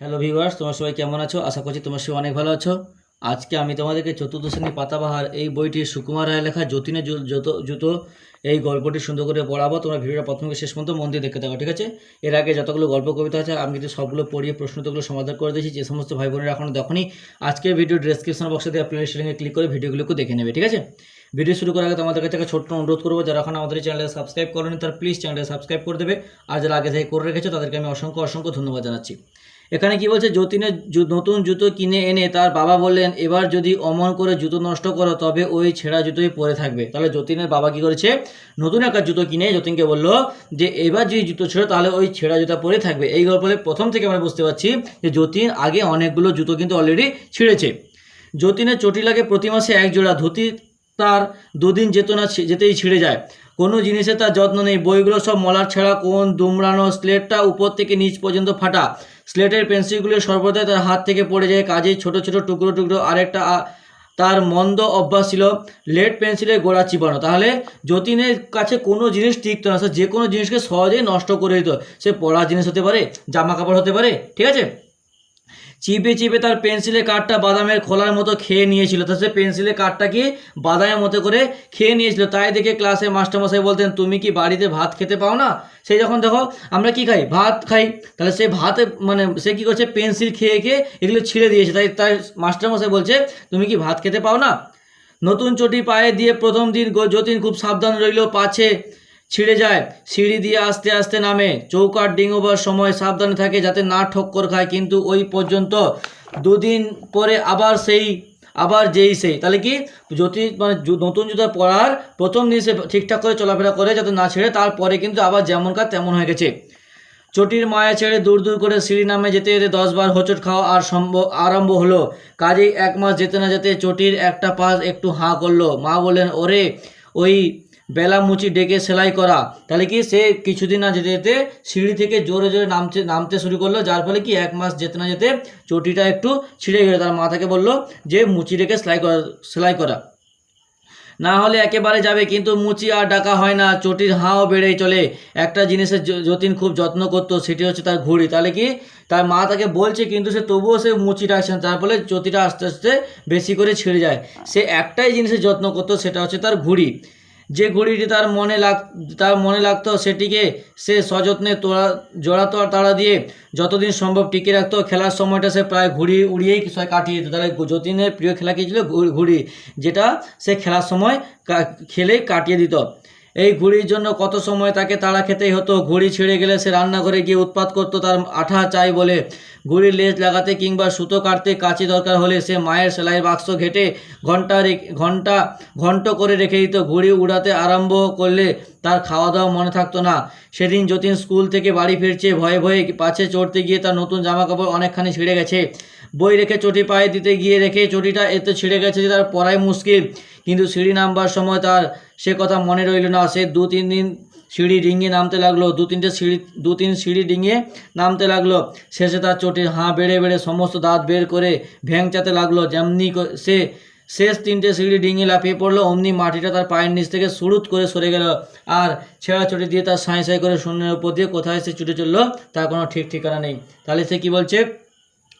Hello viewers তোমার সবাই কেমন আছো? আশা করছি তোমার সবাই অনেক ভালো আছো। আজকে আমি তোমাদেরকে চতুর্থ শ্রেণি পাতাবাহার এই বইটি সুকুমার রায় লেখা যতীনের যত জুতো এই গল্পটি সুন্দর করে পড়াবো। তোমরা ভিডিওটা প্রথম শেষ পর্যন্ত মন দিয়ে দেখতে থাকো, ঠিক আছে? এর আগে যতগুলো গল্প কবিতা আছে, আমি কিন্তু সবগুলো পড়িয়ে প্রশ্নগুলো সমাধান করে দিয়েছি। যে সমস্ত ভাই বোনেরা এখনও দেখনি, আজকের ভিডিও ডেসক্রিপশন বক্সে দিয়ে প্লে লিঙ্কে ক্লিক করে ভিডিওগুলোকে দেখে নেবে, ঠিক আছে? ভিডিও শুরু করার আগে তোমাদের কাছে একটা ছোট্ট অনুরোধ করব, যারা এখন আমাদের চ্যানেলে সাবস্ক্রাইব করেনি, তারা প্লিজ চ্যানেলটা সাবস্ক্রাইব করে দেবে। আর যারা আগে থেকে করে রেখেছো, তাদেরকে আমি অসংখ্য অসংখ্য ধন্যবাদ জানাচ্ছি। এখানে কি বলছে যতীনের নতুন জুতো কিনে এনে তার বাবা বললেন, এবার যদি অমন করে জুতো নষ্ট করো, তবে ওই ছেঁড়া জুতোই পরে থাকবে। তাহলে যতীনের বাবা কি করেছে? নতুন একটা জুতো কিনে যতীনকে বলল যে, এবার যদি জুতো ছেড়ো, তাহলে ওই ছেঁড়া জুতো পরে থাকবে। এই গল্পের প্রথম থেকে আমরা বুঝতে পারছি যে, যতীন আগে অনেকগুলো জুতো কিন্তু অলরেডি ছিঁড়েছে। যতীনের চটি লাগে প্রতি মাসে এক জোড়া, ধুতি তার দুদিন যেত না যেতেই ছিঁড়ে যায়। কোনো জিনিসে তার যত্ন নেই, বইগুলো সব মলার ছেঁড়া, কোন দুমড়ানো, স্লেটটা উপর থেকে নিচ পর্যন্ত ফাটা। স্লেটের পেন্সিলগুলো সর্বদাই তার হাত থেকে পড়ে যায়, কাজেই ছোট ছোট টুকরো টুকরো আরেকটা তার মন্দ অভ্যাস ছিল লেড পেন্সিলের গোড়া চিপানো। তাহলে যতীনের কাছে কোনো জিনিস টিকতো না, সে যে কোনো জিনিসকে সহজেই নষ্ট করে দিত। সে পড়ার জিনিস হতে পারে, জামা কাপড় হতে পারে, ঠিক আছে? চিপে চিপে তার পেন্সিলের কাঠটা বাদামের খোলার মতো খেয়ে নিয়েছিল। তা সে পেন্সিলের কাঠটাকে বাদামের মতো করে খেয়ে নিয়েছিল? তাই দেখে ক্লাসে মাস্টারমশাই বলতেন, তুমি কি বাড়িতে ভাত খেতে পাও না? সেই যখন দেখো, আমরা কি খাই? ভাত খাই। তাহলে সে ভাত মানে সে কি করছে? পেন্সিল খেয়ে খেয়ে এগুলো ছিঁড়ে দিয়েছে। তাই তাই মাস্টারমশাই বলছে, তুমি কি ভাত খেতে পাও না? নতুন চটি পায়ে দিয়ে প্রথম দিন যতীন খুব সাবধান রইল, পাছে ছিঁড়ে যায়। সিঁড়ি দিয়ে আস্তে আস্তে নামে। চৌকাট ডিঙোবার সময় সাবধানে থাকে যাতে না ঠক্কর খায়, কিন্তু ওই পর্যন্ত দুদিন পরে আবার সেই, আবার যেই সেই। তাহলে কি? যদি মানে নতুন জুতো পরার প্রথম দিন সে ঠিকঠাক করে চলাফেরা করে যাতে না ছেড়ে, তারপরে কিন্তু আবার যেমন কাজ তেমন হয়ে গেছে। চটির মায়া ছেড়ে দূর দূর করে সিঁড়ি নামে যেতে যেতে দশবার হোঁচট খাওয়া আর সম্ভব আরম্ভ হলো। কাজেই এক মাস যেতে না যেতে চটির একটা পাশ একটু হাঁ করল। মা বললেন, ওরে, ওই বেলা মুচি ডেকে সেলাই করা। তাহলে কি সে কিছুদিন না যেতে যেতে সিঁড়ি থেকে জোরে জোরে নামতে নামতে শুরু করল, যার ফলে কি এক মাস যেতে না যেতে চটিটা একটু ছিঁড়ে গেলো। তার মাথাকে বলল যে, মুচি ডেকে সেলাই করা সেলাই করা। না হলে একেবারে যাবে, কিন্তু মুচি আর ডাকা হয় না, চটির হাঁও বেড়েই চলে। একটা জিনিসের যতীন খুব যত্ন করতো, সেটি হচ্ছে তার ঘুড়ি। তাহলে কি তার মা তাকে বলছে, কিন্তু সে তবুও সে মুচি ডাকছে না তার ফলে চটিটা আস্তে আস্তে বেশি করে ছিঁড়ে যায়। সে একটাই জিনিসের যত্ন করতো, সেটা হচ্ছে তার ঘুড়ি। যে ঘড়িটি তার মনে লাগ, তার মনে লাগত সেটিকে সে সযত্নে তোড়া জোড়াতো আর তাড়া দিয়ে যতদিন সম্ভব টিকে রাখতো। খেলার সময়টা সে প্রায় ঘুড়ি উড়িয়েই কাটিয়ে দিত। তাহলে যতীনের প্রিয় খেলা কী ছিল? ঘুড়ি- যেটা সে খেলার সময় খেলেই কাটিয়ে দিত। এই ঘুড়ির জন্য কত সময় তাকে তাড়া খেতেই হতো? ঘুড়ি ছিঁড়ে গেলে সে রান্নাঘরে গিয়ে উৎপাত করতো, তার আঠা চাই বলে। ঘুড়ির লেজ লাগাতে কিংবা সুতো কাটতে কাঁচি দরকার হলে সে মায়ের সেলাইয়ের বাক্স ঘেটে ঘণ্টা ঘণ্টা ঘন্ট করে রেখে দিত। ঘুড়ি উড়াতে আরম্ভ করলে তার খাওয়া দাওয়া মনে থাকতো না। সেদিন যতীন স্কুল থেকে বাড়ি ফিরছে, ভয়ে ভয়ে পাছে চড়তে গিয়ে তার নতুন জামা কাপড় অনেকখানি ছিঁড়ে গেছে। বই রেখে চটি পায়ে দিতে গিয়ে রেখে চটিটা এত ছিঁড়ে গেছে যে তার পড়াই মুশকিল। কিন্তু সিঁড়ি নামবার সময় তার সে কথা মনে রইল না। সে দু তিন দিন সিঁড়ি ডিঙিয়ে নামতে লাগল। দু তিনটে সিঁড়ি, দু তিন সিঁড়ি ডিঙিয়ে নামতে লাগল। শেষে তার চটির হাঁ বেড়ে বেড়ে সমস্ত দাঁত বের করে ভ্যাংচাতে লাগল। যেমনি সে শেষ তিনটে সিঁড়ি ডিঙিয়ে লাফিয়ে পড়ল, অমনি মাটিটা তার পায়ের নিচ থেকে সুরুত করে সরে গেল। আর ছেঁড়া চটি দিয়ে তার সাঁই সাঁই করে শূন্যের উপর দিয়ে কোথায় সে ছুটে চলল, তার কোনো ঠিক ঠিকানা নেই। তাহলে সে কি বলছে?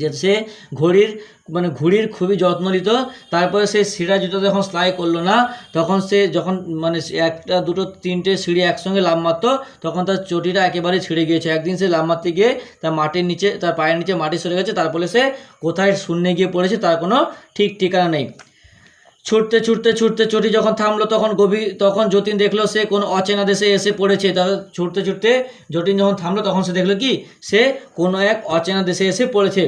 যে সে ঘড়ির মানে ঘুড়ির খুবই যত্ন নিত। তারপরে সে সিঁড়া জুতো যখন সেলাই করল না, তখন সে যখন মানে একটা, দুটো, তিনটে সিঁড়ি একসঙ্গে লাভ মারত, তখন তার চটিটা একেবারে ছিঁড়ে গিয়েছে। একদিন সে লাভ মারতে গিয়ে তার মাটির নিচে, তার পায়ের নিচে মাটি সরে গেছে, তারপরে সে কোথায় শূন্যে গিয়ে পড়েছে তার কোনো ঠিক ঠিকানা নেই। ছুটতে ছুটতে ছুটতে চটি যখন থামলো, তখন গভীর, তখন যতীন দেখল সে কোন অচেনা দেশে এসে পড়েছে। তাহলে ছুটতে ছুটতে যতীন যখন থামলো, তখন সে দেখল কি? সে কোনো এক অচেনা দেশে এসে পড়েছে।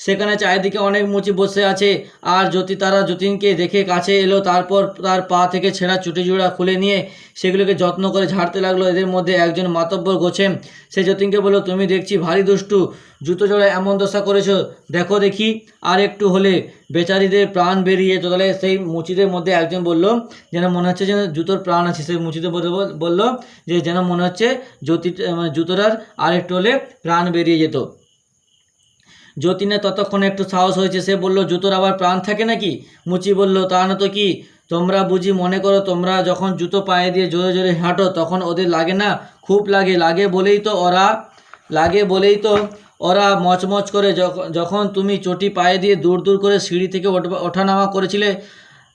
সেখানে চারিদিকে অনেক মুচি বসে আছে। আর জ্যোতি তারা যতীনকে দেখে কাছে এলো, তারপর তার পা থেকে ছেঁড়া চুটি জোড়া খুলে নিয়ে সেগুলোকে যত্ন করে ঝাড়তে লাগল। এদের মধ্যে একজন মাতব্বর গোছেন, সে যতীনকে বলল, তুমি দেখছি ভারী দুষ্টু, জুতো জোড়া এমন দশা করেছ, দেখো দেখি। আর একটু হলে বেচারিদের প্রাণ বেরিয়ে যেত তাহলে সেই মুচিদের মধ্যে একজন বলল, যেন মনে হচ্ছে যেন জুতোর প্রাণ আছে। সেই মুচিদের বলল যে, যেন মনে হচ্ছে জ্যোতি মানে জুতোটার আর একটু হলে প্রাণ বেরিয়ে যেত। যতীনের ততক্ষণে একটু সাহস হয়েছে, সে বলল, জুতোর আবার প্রাণ থাকে নাকি? মুচি বলল, তা না তো কি? তোমরা বুঝি মনে করো, তোমরা যখন জুতো পায়ে দিয়ে জোরে জোরে হাঁটো, তখন ওদের লাগে না? খুব লাগে লাগে বলেই তো ওরা, লাগে বলেই তো ওরা মচমচ করে যখন তুমি চটি পায়ে দিয়ে দূর দূর করে সিঁড়ি থেকে ওঠা- ওঠানামা করেছিলে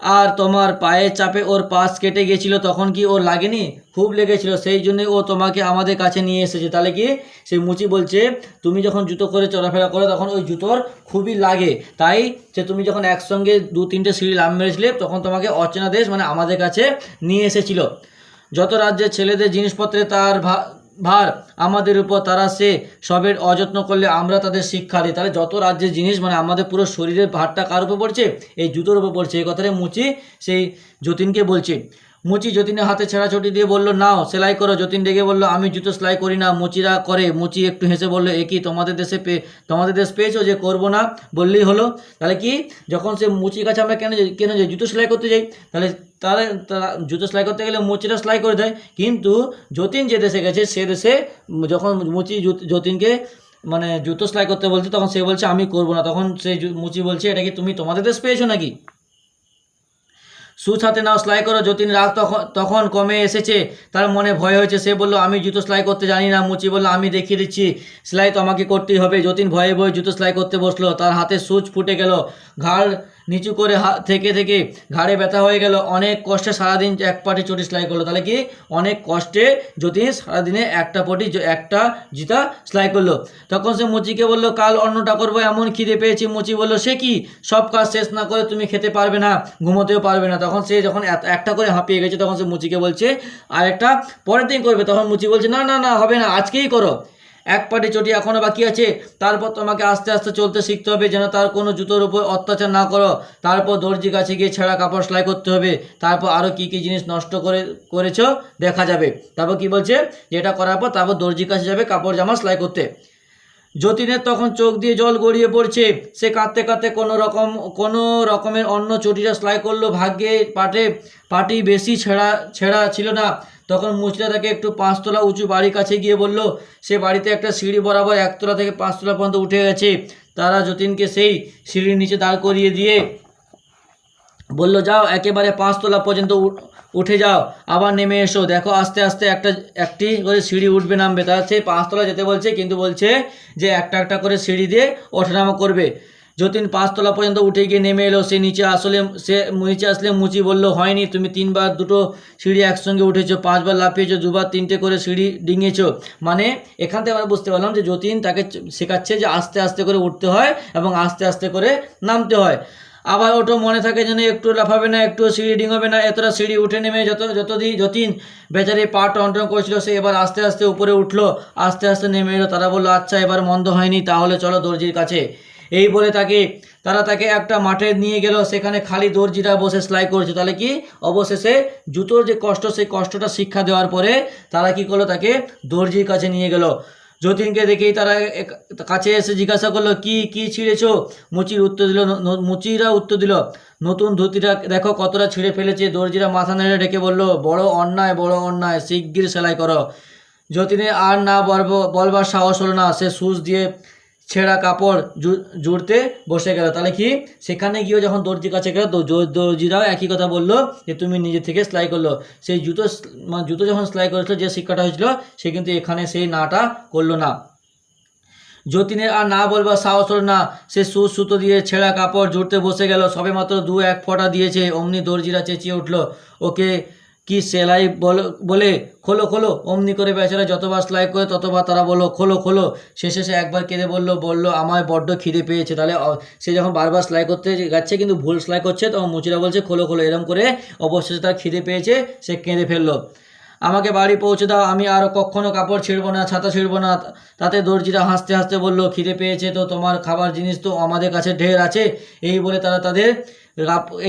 আর তোমার পায়ের চাপে ওর পাশ কেটে গেছিল, তখন কি ওর লাগেনি? খুব লেগেছিল, সেই জন্য ও তোমাকে আমাদের কাছে নিয়ে এসেছে। তাহলে কি? সেই মুচি বলছে, তুমি যখন জুতো করে চলাফেরা করো, তখন ওই জুতোর খুবই লাগে। তাই যে তুমি যখন একসঙ্গে দু তিনটে সিঁড়ি লাভ মেরেছিলে, তখন তোমাকে অচেনা দেশ মানে আমাদের কাছে নিয়ে এসেছিল। যত রাজ্যের ছেলেদের জিনিসপত্রে তার ভার আমাদের উপর তারা সে সবের অযত্ন করলে আমরা তাদের শিক্ষা দিই। তাহলে যত রাজ্যের জিনিস মানে আমাদের পুরো শরীরের ভারটা কার উপর পড়ছে? এই জুতোর উপর পড়ছে। এই কথাটা মুচি সেই যতীনকে বলছে। মুচি যতীনের হাতে ছেঁড়াছুটি দিয়ে বলল, নাও, সেলাই করো। যতীন ডেকে বলল, আমি জুতো সেলাই করি না। মুচিরা করে, মুচি একটু হেসে বলল, এ কি, তোমাদের দেশে পে, তোমাদের দেশ পেয়েছ যে করব না? বললেই হলো, তাহলে কি, যখন সে মুচির কাছে আমরা কেন কেন যাই, জুতো সেলাই করতে যাই, তাহলে তারা তারা জুতো সেলাই করতে গেলে মুচিরা সেলাই করে দেয়। কিন্তু যতীন যে দেশে গেছে, সে দেশে যখন মুচি যতীনকে মানে জুতো সেলাই করতে বলছে, তখন সে বলছে, আমি করব না। তখন সে মুচি বলছে, এটা কি তুমি তোমাদের দেশ পেয়েছ নাকি? সুচ হাতে নাও সেলাই করো, যতীন রাগ তখন তখন কমে এসেছে। তার মনে ভয় হয়েছে, সে বলল, আমি জুতো সেলাই করতে জানি না। মুচি বলল, আমি দেখিয়ে দিচ্ছি, সেলাই তো আমাকে করতেই হবে। যতীন ভয়ে ভয়ে জুতো সেলাই করতে বসল। তার হাতে সুচ ফুটে গেল। ঘাড় নিচু করে থেকে থেকে ঘাড়ে ব্যথা হয়ে গেল। অনেক কষ্টে সারাদিন এক পাটি চটি সেলাই করল। তাহলে কি? অনেক কষ্টে যতীন সারাদিনে একটা পটি একটা জিতা সেলাই করল। তখন সে মুচিকে বলল, কাল অন্নটা করব, এমন খিদে পেয়েছি। মুচি বলল, সে কি? সব কাজ শেষ না করে তুমি খেতে পারবে না, ঘুমোতেও পারবে না। তখন সে যখন একটা করে হাঁপিয়ে গেছে, তখন সে মুচিকে বলছে আর একটা পরের দিন করবে। তখন মুচি বলছে, না না না, হবে না, আজকেই করো। এক পাটি চটি এখনও বাকি আছে। তারপর তোমাকে আস্তে আস্তে চলতে শিখতে হবে যেন তার কোনো জুতোর উপর অত্যাচার না করো। তারপর দর্জি কাছে গিয়ে ছেঁড়া কাপড় সেলাই করতে হবে। তারপর আরও কী কী জিনিস নষ্ট করে, করেছ দেখা যাবে। তারপর কি বলছে? যেটা করার পর তারপর দর্জি কাছে যাবে কাপড় জামা সেলাই করতে। যতীনের তখন চোখ দিয়ে জল গড়িয়ে পড়ছে। সে কাঁদতে কাঁদতে কোনো রকম, কোনো রকমের অন্য চটিটা সেলাই করল। ভাগ্যে পাটে, পাটি বেশি ছেঁড়া ছেঁড়া ছিল না। তখন মুচড়া তাকে একটু পাঁচতলা উঁচু বাড়ির কাছে গিয়ে বলল, সে বাড়িতে একটা সিঁড়ি বরাবর একতলা থেকে পাঁচতলা পর্যন্ত উঠে গেছে। তারা যতীনকে সেই সিঁড়ির নিচে দাঁড় করিয়ে দিয়ে বলল, যাও, একেবারে পাঁচতলা পর্যন্ত উঠে যাও, আবার নেমে এসো। দেখো, আস্তে আস্তে একটা, একটি করে সিঁড়ি উঠবে, নামবে। তার সে পাঁচতলা যেতে বলছে, কিন্তু বলছে যে একটা একটা করে সিঁড়ি দিয়ে ওঠানামা করবে। যতীন পাঁচতলা পর্যন্ত উঠে গিয়ে নেমে এলো। সে নিচে আসলে, সে নিচে আসলে মুচি বলল, হয়নি, তুমি তিনবার দুটো সিঁড়ি একসঙ্গে উঠেছো, পাঁচবার লাফিয়েছো, দুবার তিনটে করে সিঁড়ি ডিঙিয়েছো। মানে এখান থেকে আমরা বুঝতে পারলাম যে যতীন তাকে শেখাচ্ছে যে আস্তে আস্তে করে উঠতে হয় এবং আস্তে আস্তে করে নামতে হয়। আবার ওটো মনে থাকে যেন একটু লাফাবে না, একটু সিঁড়ি ডিঙাবে না, এতটা সিঁড়ি উঠে নেমে যত যতদিন যতীন বেচারি পা টনটন করেছিল, সে এবার আস্তে আস্তে উপরে উঠল, আস্তে আস্তে নেমে এলো, তারা বলল আচ্ছা এবার মন্দ হয়নি, তাহলে চলো দর্জির কাছে। এই বলে তাকে, তারা তাকে একটা মাঠে নিয়ে গেল, সেখানে খালি দর্জিরা বসে সেলাই করেছে। তাহলে কি? অবশেষে জুতোর যে কষ্ট, সেই কষ্টটা শিক্ষা দেওয়ার পরে তারা কি করল? তাকে দর্জির কাছে নিয়ে গেল। যতীনকে দেখেই তারা কাছে এসে জিজ্ঞাসা করল, কি কি ছিঁড়েছ? মুচির উত্তর দিল মুচিরা উত্তর দিল, নতুন ধুতিটা দেখো কতটা ছিঁড়ে ফেলেছে। দর্জিরা মাথা নেড়ে ডেকে বলল, বড় অন্যায় বড় অন্যায়, শিগগির সেলাই করো। যতীনে আর না বলব বলবার সাহস হলো না, সে সুচ দিয়ে ছেঁড়া কাপড় জুড়তে বসে গেল। তাহলে কি? সেখানে গিয়েও যখন দর্জির কাছে গেল দর্জিরাও একই কথা বলল যে, তুমি নিজে থেকে সেলাই করল। সেই জুতো মানে জুতো যখন সেলাই করেছিল, যে শিক্ষাটা হয়েছিল, সে কিন্তু এখানে সেই নাটা করল না। যতীনের আর না বলবার সাহস হল না। সে সু সুতো দিয়ে ছেঁড়া কাপড় জুড়তে বসে গেল। সবে মাত্র দু এক ফোঁটা দিয়েছে। অমনি দর্জিরা চেঁচিয়ে উঠল, ওকে কি সেলাই বল- খোলো খোলো, অমনি করে বেচারা যতবার সেলাই করে ততবার তারা বলল, খোলো খোলো। শেষে সে একবার কেঁদে বলল বলল, আমায় বড্ড খিদে পেয়েছে। তাহলে সে যখন বারবার সেলাই করতে যাচ্ছে, কিন্তু ভুল সেলাই করছে, তখন মুচিরা বলছে, খোলো খোলো। এরম করে অবশেষে তার খিদে পেয়েছে, সে কেঁদে ফেলল। আমাকে বাড়ি পৌঁছে দাও, আমি আর কখনো কাপড় ছিঁড়বো না, ছাতা ছিঁড়বো না। তাতে দর্জিরা হাসতে হাসতে বলল, খিদে পেয়েছে তো, তোমার খাবার জিনিস তো আমাদের কাছে ঢের আছে। এই বলে তারা তাদের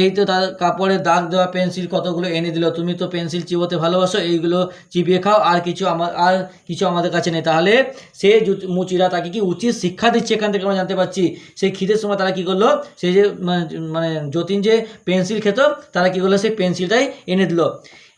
এই তো তার কাপড়ে দাগ দেওয়া পেন্সিল কতগুলো এনে দিল? তুমি তো পেন্সিল চিবোতে ভালোবাসো, এইগুলো চিবিয়ে খাও, আর কিছু আমার আর কিছু আমাদের কাছে নেই। তাহলে সে মুচিরা তাকে কি উচিত শিক্ষা দিচ্ছে এখান থেকে আমরা জানতে পারছি? সেই খিদের সময় তারা কি করল? সেই যে মানে মানে যতীন যে পেন্সিল খেত, তারা কি করল? সেই পেন্সিলটাই এনে দিল।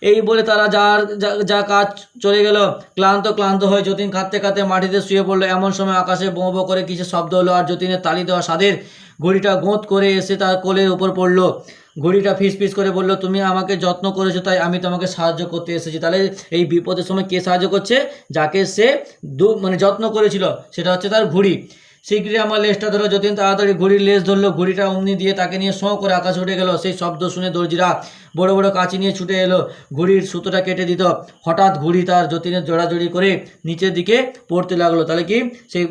এই বলে তারা যার, যা- কাজ চলে গেল, ক্লান্ত ক্লান্ত হয়ে যতীন কাঁদতে কাঁদতে মাটিতে শুয়ে পড়ল। এমন সময় আকাশে বোঁ বোঁ করে কিছু শব্দ হলো আর যতীনের তালি দেওয়া স্বাদের ঘড়িটা গোঁত করে এসে তার কোলের উপর পড়ল। ঘড়িটা ফিস ফিস করে বলল, তুমি আমাকে যত্ন করেছ, তাই আমি তোমাকে সাহায্য করতে এসেছি। তাহলে এই বিপদের সময় কে সাহায্য করছে? যাকে সে দু মানে যত্ন করেছিল, সেটা হচ্ছে তার ঘুড়ি। শীঘ্রই আমার লেজটা ধরো, যতীন তাড়াতাড়ি ঘড়ির লেজ ধরলো, ঘুড়িটা অমনি দিয়ে তাকে নিয়ে শোঁ করে আকাশ উঠে গেল। সেই শব্দ শুনে দর্জিরা বড় বড় কাঁচি নিয়ে ছুটে এলো। ঘুড়ির সুতোটা কেটে দিত। হঠাৎ ঘুড়ি তার যতীনের জোড়াজড়ি করে নিচের দিকে পড়তে লাগল। তাহলে কি? সেই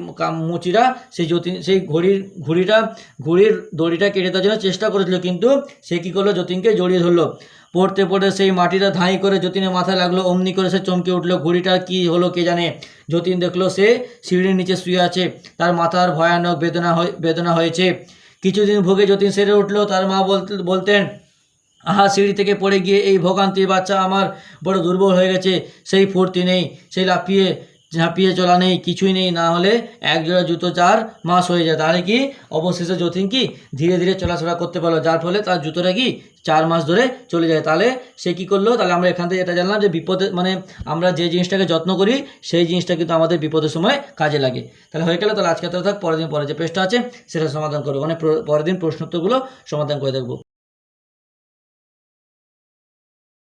মুচিরা, সেই যতীন, সেই ঘড়ির, ঘুড়িটা, ঘুড়ির দড়িটা কেটে দেওয়ার জন্য চেষ্টা করেছিল, কিন্তু সে কী করল? যতীনকে জড়িয়ে ধরলো। পড়তে পড়তে সেই মাটিটা ধাঁই করে যতীনের মাথায় লাগল, অমনি করে সে চমকে উঠল। ঘুড়িটা কি হলো কে জানে? যতীন দেখল সে সিঁড়ির নিচে শুয়ে আছে। তার মাথার ভয়ানক বেদনা বেদনা হয়েছে। কিছুদিন ভোগে যতীন সেরে উঠল। তার মা বলতে বলতেন, আহা, সিঁড়ি থেকে পড়ে গিয়ে এই ভোগান্তির বাচ্চা আমার বড় দুর্বল হয়ে গেছে। সেই ফুর্তি নেই। সেই লাফিয়ে ঝাঁপিয়ে চলা নেই, কিছুই নেই, না হলে এক জোড়া জুতো চার মাস হয়ে যায়। তাহলে কি অবশেষে যতীন কি ধীরে ধীরে চলাফেরা করতে পারল? যার ফলে তার জুতোটা কি চার মাস ধরে চলে যায়। তাহলে সে কি করল? তাহলে আমরা এখান থেকে এটা জানলাম যে বিপদে মানে আমরা যে জিনিসটাকে যত্ন করি, সেই জিনিসটা কিন্তু আমাদের বিপদের সময় কাজে লাগে। তাহলে হয়ে গেলে, তাহলে আজকে তো থাক, পরের দিন পরে যে পেজটা আছে, সেটা সমাধান করব। মানে পরের দিন প্রশ্নোত্তরগুলো সমাধান করে দেখব।